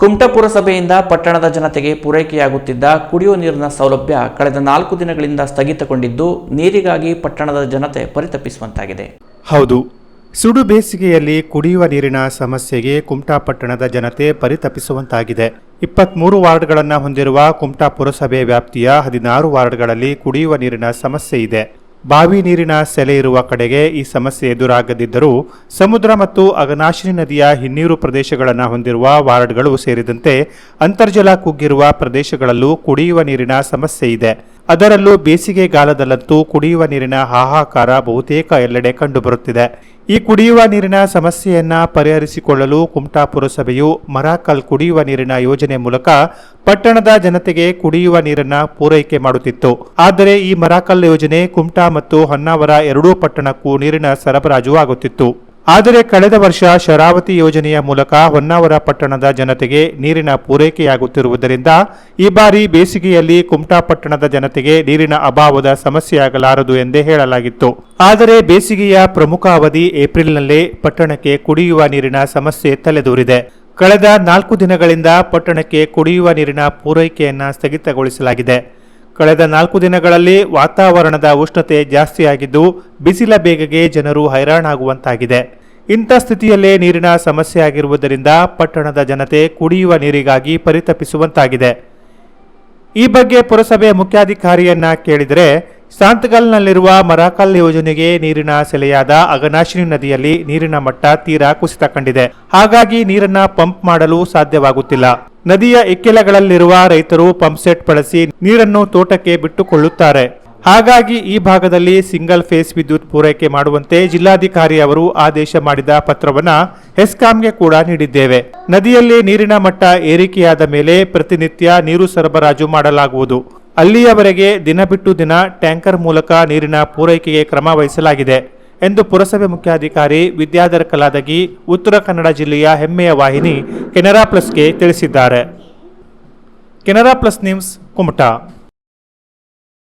ಕುಮಟಾ ಪುರಸಭೆಯಿಂದ ಪಟ್ಟಣದ ಜನತೆಗೆ ಪೂರೈಕೆಯಾಗುತ್ತಿದ್ದ ಕುಡಿಯುವ ನೀರಿನ ಸೌಲಭ್ಯ ಕಳೆದ ನಾಲ್ಕು ದಿನಗಳಿಂದ ಸ್ಥಗಿತಗೊಂಡಿದ್ದು, ನೀರಿಗಾಗಿ ಪಟ್ಟಣದ ಜನತೆ ಪರಿತಪಿಸುವಂತಾಗಿದೆ. ಹೌದು. ಸುಡು ಬೇಸಿಗೆಯಲ್ಲಿ ಕುಡಿಯುವ ನೀರಿನ ಸಮಸ್ಯೆಗೆ ಕುಮಟಾ ಪಟ್ಟಣದ ಜನತೆ ಪರಿತಪಿಸುವಂತಾಗಿದೆ. ಇಪ್ಪತ್ಮೂರು ವಾರ್ಡ್ಗಳನ್ನು ಹೊಂದಿರುವ ಕುಮಟಾ ಪುರಸಭೆ ವ್ಯಾಪ್ತಿಯ ಹದಿನಾರು ವಾರ್ಡ್ಗಳಲ್ಲಿ ಕುಡಿಯುವ ನೀರಿನ ಸಮಸ್ಯೆ ಇದೆ. ಬಾವಿ ನೀರಿನ ಸೆಲೆ ಇರುವ ಕಡೆಗೆ ಈ ಸಮಸ್ಯೆ ಎದುರಾಗದಿದ್ದರೂ ಸಮುದ್ರ ಮತ್ತು ಅಗನಾಶಿನಿ ನದಿಯ ಹಿನ್ನೀರು ಪ್ರದೇಶಗಳನ್ನು ಹೊಂದಿರುವ ವಾರ್ಡ್ಗಳು ಸೇರಿದಂತೆ ಅಂತರ್ಜಲ ಕುಗ್ಗಿರುವ ಪ್ರದೇಶಗಳಲ್ಲೂ ಕುಡಿಯುವ ನೀರಿನ ಸಮಸ್ಯೆ ಇದೆ. ಅದರಲ್ಲೂ ಬೇಸಿಗೆಗಾಲದಲ್ಲಂತೂ ಕುಡಿಯುವ ನೀರಿನ ಹಾಹಾಕಾರ ಬಹುತೇಕ ಎಲ್ಲೆಡೆ ಕಂಡುಬರುತ್ತಿದೆ. ಈ ಕುಡಿಯುವ ನೀರಿನ ಸಮಸ್ಯೆಯನ್ನ ಪರಿಹರಿಸಿಕೊಳ್ಳಲು ಕುಮಟಾ ಪುರಸಭೆಯು ಮರಾಕಲ್ ಕುಡಿಯುವ ನೀರಿನ ಯೋಜನೆ ಮೂಲಕ ಪಟ್ಟಣದ ಜನತೆಗೆ ಕುಡಿಯುವ ನೀರನ್ನ ಪೂರೈಕೆ ಮಾಡುತ್ತಿತ್ತು. ಆದರೆ ಈ ಮರಾಕಲ್ ಯೋಜನೆ ಕುಮಟಾ ಮತ್ತು ಹೊನ್ನಾವರ ಎರಡೂ ಪಟ್ಟಣಕ್ಕೂ ನೀರಿನ ಸರಬರಾಜು ಆಗುತ್ತಿತ್ತು. ಆದರೆ ಕಳೆದ ವರ್ಷ ಶರಾವತಿ ಯೋಜನೆಯ ಮೂಲಕ ಹೊನ್ನಾವರ ಪಟ್ಟಣದ ಜನತೆಗೆ ನೀರಿನ ಪೂರೈಕೆಯಾಗುತ್ತಿರುವುದರಿಂದ ಈ ಬಾರಿ ಬೇಸಿಗೆಯಲ್ಲಿ ಕುಮಟಾ ಪಟ್ಟಣದ ಜನತೆಗೆ ನೀರಿನ ಅಭಾವದ ಸಮಸ್ಯೆಯಾಗಲಾರದು ಎಂದೇ ಹೇಳಲಾಗಿತ್ತು. ಆದರೆ ಬೇಸಿಗೆಯ ಪ್ರಮುಖ ಅವಧಿ ಏಪ್ರಿಲ್ನಲ್ಲೇ ಪಟ್ಟಣಕ್ಕೆ ಕುಡಿಯುವ ನೀರಿನ ಸಮಸ್ಯೆ ತಲೆದೋರಿದೆ. ಕಳೆದ ನಾಲ್ಕು ದಿನಗಳಿಂದ ಪಟ್ಟಣಕ್ಕೆ ಕುಡಿಯುವ ನೀರಿನ ಪೂರೈಕೆಯನ್ನ ಸ್ಥಗಿತಗೊಳಿಸಲಾಗಿದೆ. ಕಳೆದ ನಾಲ್ಕು ದಿನಗಳಲ್ಲಿ ವಾತಾವರಣದ ಉಷ್ಣತೆ ಜಾಸ್ತಿಯಾಗಿದ್ದು, ಬಿಸಿಲ ಬೇಗಗೆ ಜನರು ಹೈರಾಣಾಗುವಂತಾಗಿದೆ. ಇಂಥ ಸ್ಥಿತಿಯಲ್ಲೇ ನೀರಿನ ಸಮಸ್ಯೆ ಆಗಿರುವುದರಿಂದ ಪಟ್ಟಣದ ಜನತೆ ಕುಡಿಯುವ ನೀರಿಗಾಗಿ ಪರಿತಪಿಸುವಂತಾಗಿದೆ. ಈ ಬಗ್ಗೆ ಪುರಸಭೆ ಮುಖ್ಯಾಧಿಕಾರಿಯನ್ನ ಕೇಳಿದರೆ, ಸಾಂತಗಲ್ನಲ್ಲಿರುವ ಮರಾಕಲ್ ಯೋಜನೆಗೆ ನೀರಿನ ಸೆಲೆಯಾದ ಅಗನಾಶಿನಿ ನದಿಯಲ್ಲಿ ನೀರಿನ ಮಟ್ಟ ತೀರಾ ಕುಸಿತ ಕಂಡಿದೆ. ಹಾಗಾಗಿ ನೀರನ್ನ ಪಂಪ್ ಮಾಡಲು ಸಾಧ್ಯವಾಗುತ್ತಿಲ್ಲ. ನದಿಯ ಇಕ್ಕೆಲಗಳಲ್ಲಿರುವ ರೈತರು ಪಂಪ್ ಸೆಟ್ ಬಳಸಿ ನೀರನ್ನು ತೋಟಕ್ಕೆ ಬಿಟ್ಟುಕೊಳ್ಳುತ್ತಾರೆ. ಹಾಗಾಗಿ ಈ ಭಾಗದಲ್ಲಿ ಸಿಂಗಲ್ ಫೇಸ್ ವಿದ್ಯುತ್ ಪೂರೈಕೆ ಮಾಡುವಂತೆ ಜಿಲ್ಲಾಧಿಕಾರಿ ಅವರು ಆದೇಶ ಮಾಡಿದ ಪತ್ರವನ್ನ ಹೆಸ್ಕಾಂಗೆ ಕೂಡ ನೀಡಿದ್ದೇವೆ. ನದಿಯಲ್ಲಿ ನೀರಿನ ಮಟ್ಟ ಏರಿಕೆಯಾದ ಮೇಲೆ ಪ್ರತಿನಿತ್ಯ ನೀರು ಸರಬರಾಜು ಮಾಡಲಾಗುವುದು. ಅಲ್ಲಿಯವರೆಗೆ ದಿನ ಬಿಟ್ಟು ದಿನ ಟ್ಯಾಂಕರ್ ಮೂಲಕ ನೀರಿನ ಪೂರೈಕೆಗೆ ಕ್ರಮ ವಹಿಸಲಾಗಿದೆ. ಎಂದು ಪುರಸಭೆ ಮುಖ್ಯಾಧಿಕಾರಿ ವಿದ್ಯಾಧರ ಕಲಾದಗಿ, ಉತ್ತರ ಕನ್ನಡ ಜಿಲ್ಲೆಯ ಹೆಮ್ಮೆಯ ವಾಹಿನಿ ಕೆನರಾ ಪ್ಲಸ್ಗೆ ತಿಳಿಸಿದ್ದಾರೆ. Canara plus news, Kumta.